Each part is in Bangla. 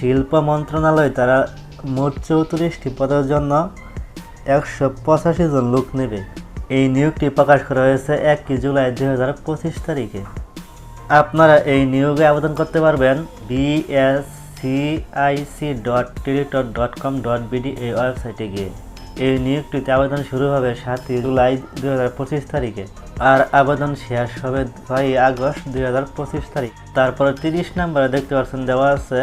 শিল্প মন্ত্রণালয় তারা মোট চৌত্রিশটি পদের জন্য একশো পঁচাশি জন লোক নেবে। এই নিয়োগটি প্রকাশ করা হয়েছে একই জুলাই দুই হাজার পঁচিশ তারিখে। আপনারা এই নিয়োগে আবেদন করতে পারবেন BSCIC dot Teletalk dot com dot BD এই ওয়েবসাইটে গিয়ে। এই নিয়োগটিতে আবেদন শুরু হবে সাতই জুলাই দুই হাজার পঁচিশ তারিখে আর আবেদন শেষ হবে ছয়ই আগস্ট দুই হাজার পঁচিশ তারিখ। তারপরে তিরিশ নম্বরে দেখতে পাচ্ছেন দেওয়া আছে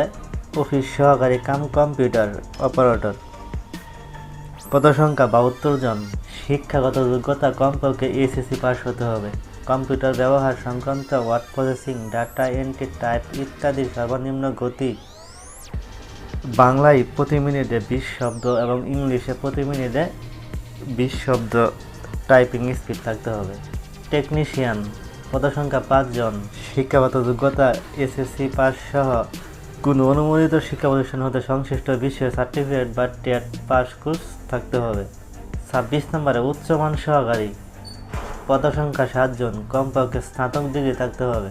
অফিস সহকারী কাম কম্পিউটার অপারেটর। পদসংখ্যা বাহাত্তর জন। শিক্ষাগত যোগ্যতা কমপক্ষে এসএসসি পাস হতে হবে। কম্পিউটার ব্যবহার সংক্রান্ত word processing, data entry, type ইত্যাদির সর্বনিম্ন গতি। বাংলায় প্রতি মিনিটে বিশ শব্দ এবং ইংলিশে প্রতি মিনিটে বিশ শব্দ টাইপিং স্পিড থাকতে হবে। টেকনিশিয়ান, পদসংখ্যা পাঁচজন শিক্ষাগত যোগ্যতা এসএসসি পাস সহ কোনো অনুমোদিত শিক্ষা প্রতিষ্ঠান হতে সংশ্লিষ্ট বিষয়ে সার্টিফিকেট বা টেট পাস কোর্স থাকতে হবে। ছাব্বিশ নম্বরে উচ্চমান সহকারী। পদসংখ্যা সাতজন, কমপক্ষে স্নাতক ডিগ্রি থাকতে হবে।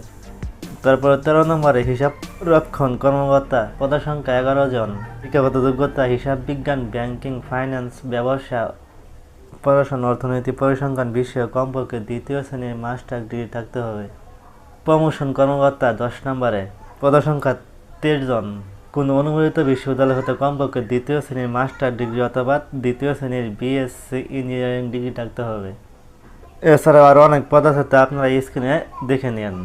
তারপর তেরো নম্বরে হিসাব রক্ষণ কর্মকর্তা, পদসংখ্যা এগারো জন। শিক্ষাগত যোগ্যতা, হিসাব বিজ্ঞান, ব্যাংকিং, ফাইন্যান্স, ব্যবসা, পড়াশোনা, অর্থনীতি, পরিসংখ্যান বিষয়ে কমপক্ষে দ্বিতীয় শ্রেণির মাস্টার ডিগ্রি থাকতে হবে। প্রমোশন কর্মকর্তা দশ নম্বরে। পদসংখ্যা তেইশ জন। কোনো অনুমোদিত বিশ্ববিদ্যালয় হতে কমপক্ষে দ্বিতীয় শ্রেণির মাস্টার ডিগ্রি অথবা দ্বিতীয় শ্রেণির বিএসসি ইঞ্জিনিয়ারিং ডিগ্রি থাকতে হবে। এছাড়াও আরও অনেক পদ আছে, তা আপনারা স্ক্রিনে দেখে নিন।